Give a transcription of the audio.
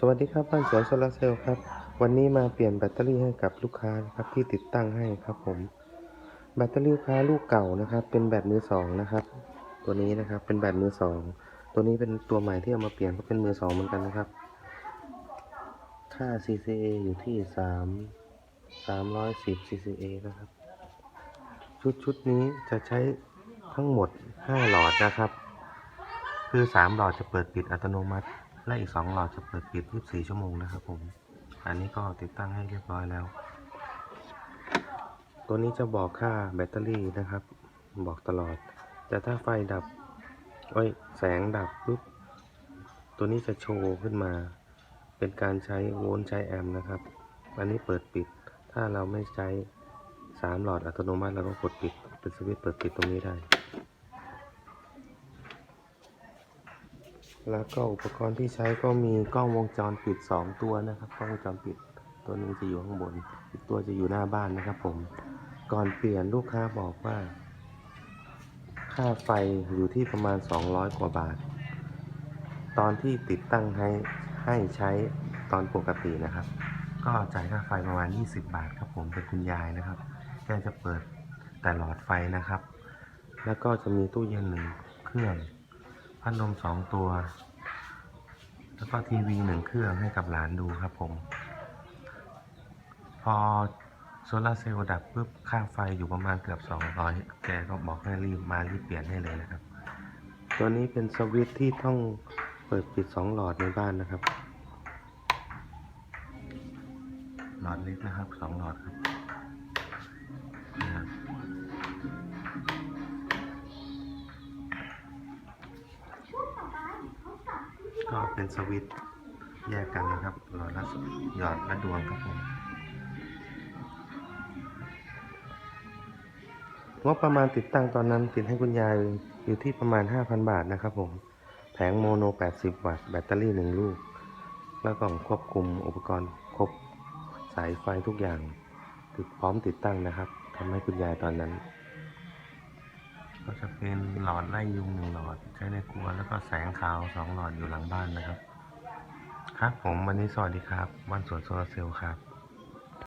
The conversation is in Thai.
สวัสดีครับบ้านสวนโซลาร์เซลล์ครับ วันนี้มาเปลี่ยนแบตเตอรี่ให้กับลูกค้าครับที่ติดตั้งให้ครับผม แบตเตอรี่ลูกค้าลูกเก่านะครับ เป็นแบตมือสองนะครับ ตัวนี้นะครับเป็นแบตมือสองตัวนี้เป็นตัวใหม่ที่เอามาเปลี่ยนก็เป็นมือสองเหมือนกันนะครับ ค่า CCA อยู่ที่สามสามร้อยสิบ CCA นะครับ ชุดชุดนี้จะใช้ทั้งหมด5หลอดนะครับ คือ3หลอดจะเปิดปิดอัตโนมัติ และอีก2หลอดจะเปิดปิด 24 ชั่วโมงนะครับผม อันนี้ก็ติดตั้งให้เรียบร้อยแล้ว ตัวนี้จะบอกค่าแบตเตอรี่นะครับ บอกตลอด แต่ถ้าไฟดับเอ้ยแสงดับปุ๊บ ตัวนี้จะโชว์ขึ้นมา เป็นการใช้โวลต์ใช้แอมป์นะครับ อันนี้เปิดปิด ถ้าเราไม่ใช้สามหลอดอัตโนมัติเราก็กดปิด เป็นสวิตช์เปิดปิดตรงนี้ได้ แล้วก็อุปกรณ์ที่ใช้ก็มีกล้องวงจรปิด 2 ตัวนะครับ กล้องวงจรปิด ตัวหนึงจะอยู่ข้างบน อีกตัวจะอยู่หน้าบ้านนะครับผม ก่อนเปลี่ยนลูกค้าบอกว่า ค่าไฟอยู่ที่ประมาณ 200 กว่าบาท ตอนที่ติดตั้งให้ให้ใช้ตอนปกตินะครับ ก็จ่ายค่าไฟประมาณ 20 บาทครับผมเป็นคุณยายนะครับแกจะเปิดแต่หลอดไฟนะครับ แล้วก็จะมีตู้เย็นหนึ่งเครื่อง พัดลมสองตัว แล้วก็ทีวีหนึ่งเครื่องให้กับหลานดูครับผม พอโซลาร์เซลล์ดับปุ๊บค่าไฟอยู่ประมาณเกือบ 200 แกก็บอกให้รีบมารีบเปลี่ยนให้เลยนะครับ ตัวนี้เป็นสวิตช์ที่ต้องเปิดปิด 2 หลอดในบ้านนะครับ หลอดเล็กนะครับสองหลอดครับ ก็เป็นสวิตแยกกันนะครับหลอดละหยอดละดวงครับผมงบประมาณติดตั้งตอนนั้นติดให้คุณยายอยู่ที่ประมาณ 5,000 บาทนะครับผม แผงโมโน 80 วัตต์แบตเตอรี่ 1 ลูก แล้วก็ควบคุมอุปกรณ์ครบสายไฟทุกอย่าง ติดพร้อมติดตั้งนะครับทำให้คุณยายตอนนั้น ก็จะเป็นหลอดไล่ยุงหนึ่งหลอดใช้ในครัวแล้วก็แสงขาวสองหลอดอยู่หลังบ้านนะครับ ครับผมวันนี้สวัสดีครับบ้านสวนโซลาเซลล์ครับ